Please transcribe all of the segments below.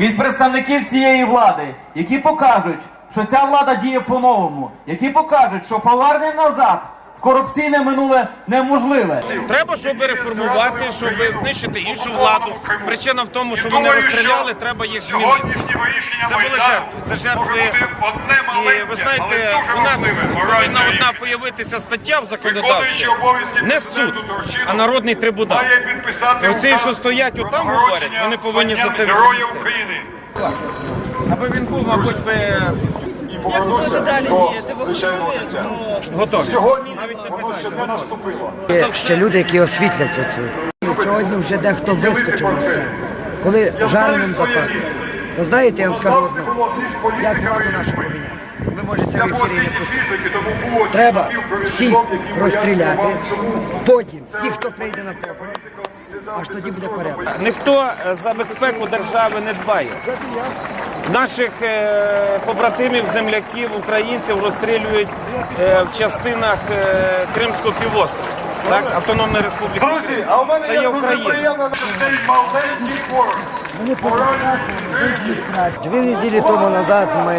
від представників цієї влади, які покажуть, що ця влада діє по-новому, які покажуть, що повернення назад корупційне минуле неможливе. Треба, щоб реформувати, щоб знищити іншу владу. Причина в тому, що вони розстріляли, треба їх змінити. Це були жертви. Це жертви. одне І ви знаєте, у нас повинна одна появитися стаття в законодавстві. Не суд, а народний трибунал. Оці, що стоять отам говорять, вони повинні за це відповісти. Аби він був, мабуть, би повернуся до звичайного життя. готові. Сьогодні воно ще не наступило. Є ще люди, які освітлять оцю. Сьогодні вже дехто вискочив на сцену. Коли жарним заходить. Ви знаєте, я вам скажу одне, як владу нашу поміняти. Ви можете це в ефірі не пустити. Треба всіх розстріляти, потім ті, хто прийде на похорон, аж тоді буде порядок. Ніхто за безпеку держави не дбає. Наших е, побратимів, земляків, українців розстрілюють е, в частинах е, Кримського півострова. Так, Автономної Республіки. Друзі, а у мене Це є дуже приємно, цей маленький ворог Дві неділі тому назад ми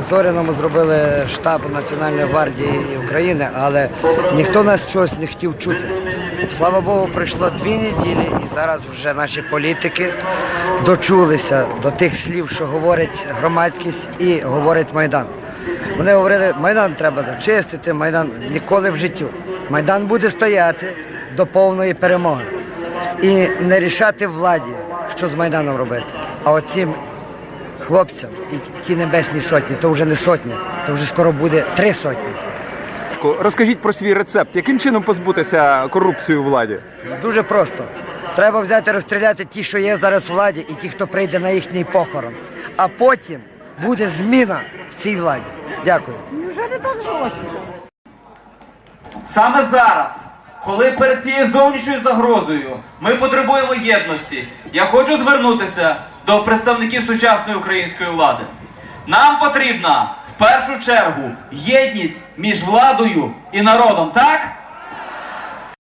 в Зоряному зробили штаб Національної гвардії України, але ніхто нас чогось не хотів чути. Слава Богу, пройшло дві неділі, і зараз вже наші політики дочулися до тих слів, що говорить громадськість і говорить Майдан. Вони говорили, Майдан треба зачистити, Майдан ніколи в житті. Майдан буде стояти до повної перемоги і не рішати владі, що з Майданом робити. А оцім хлопцям і ті небесні сотні, то вже не сотня, то вже скоро буде три сотні. Розкажіть про свій рецепт. Яким чином позбутися корупції у владі? Дуже просто. Треба взяти розстріляти ті, що є зараз в владі, і ті, хто прийде на їхній похорон. А потім буде зміна в цій владі. Дякую. Саме зараз, коли перед цією зовнішньою загрозою ми потребуємо єдності, я хочу звернутися до представників сучасної української влади. Нам потрібна в першу чергу єдність між владою і народом, так?